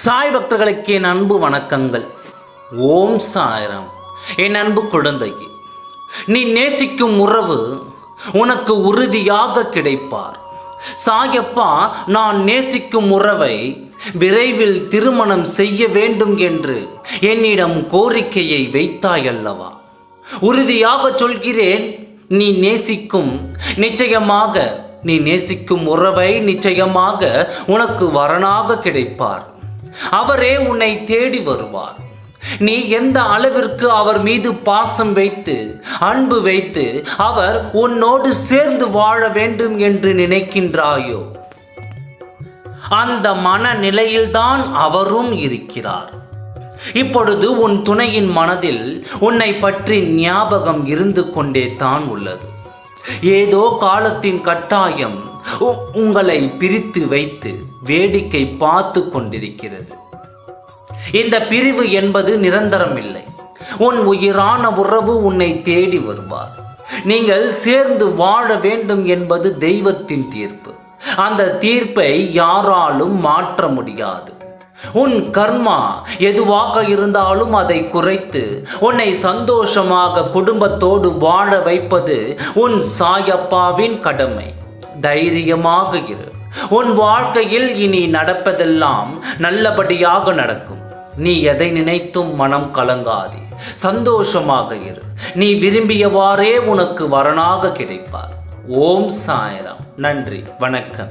சாய் பக்தர்களுக்கு என் அன்பு வணக்கங்கள். ஓம் சாயரம். என் அன்பு குழந்தை நீ நேசிக்கும் உறவு உனக்கு உறுதியாக கிடைப்பார். சாயப்பா நான் நேசிக்கும் உறவை விரைவில் திருமணம் செய்ய வேண்டும் என்று என்னிடம் கோரிக்கையை வைத்தாயல்லவா? உறுதியாக சொல்கிறேன் நீ நேசிக்கும் நிச்சயமாக நீ நேசிக்கும் உறவை நிச்சயமாக உனக்கு வரனாக கிடைப்பார். அவரே உன்னை தேடி வருவார். நீ எந்த அளவிற்கு அவர் மீது பாசம் வைத்து அன்பு வைத்து அவர் உன்னோடு சேர்ந்து வாழ வேண்டும் என்று நினைக்கின்றாயோ? அந்த மனநிலையில்தான் அவரும் இருக்கிறார். இப்பொழுது உன் துணையின் மனதில் உன்னை பற்றி ஞாபகம் இருந்து கொண்டே தான் உள்ளது. ஏதோ காலத்தின் கட்டாயம் உ- உங்களை பிரித்து வைத்து வேடிக்கை பார்த்து கொண்டிருக்கிறது. இந்த பிரிவு என்பது நிரந்தரம் இல்லை. உன் உயிரான உறவு உன்னை தேடி வருவார். நீங்கள் சேர்ந்து வாழ வேண்டும் என்பது தெய்வத்தின் தீர்ப்பு. அந்த தீர்ப்பை யாராலும் மாற்ற முடியாது. உன் கர்மா எதுவாக இருந்தாலும் அதை குறைத்து உன்னை சந்தோஷமாக குடும்பத்தோடு வாழ வைப்பது உன் சாயப்பாவின் கடமை. தைரியமாக இரு. உன் வாழ்க்கையில் இனி நடப்பதெல்லாம் நல்லபடியாக நடக்கும். நீ எதை நினைத்தும் மனம் கலங்காதே. சந்தோஷமாக இரு. நீ விரும்பியவாறே உனக்கு வரனாக கிடைப்பார். ஓம் சாயராம். நன்றி. வணக்கம்.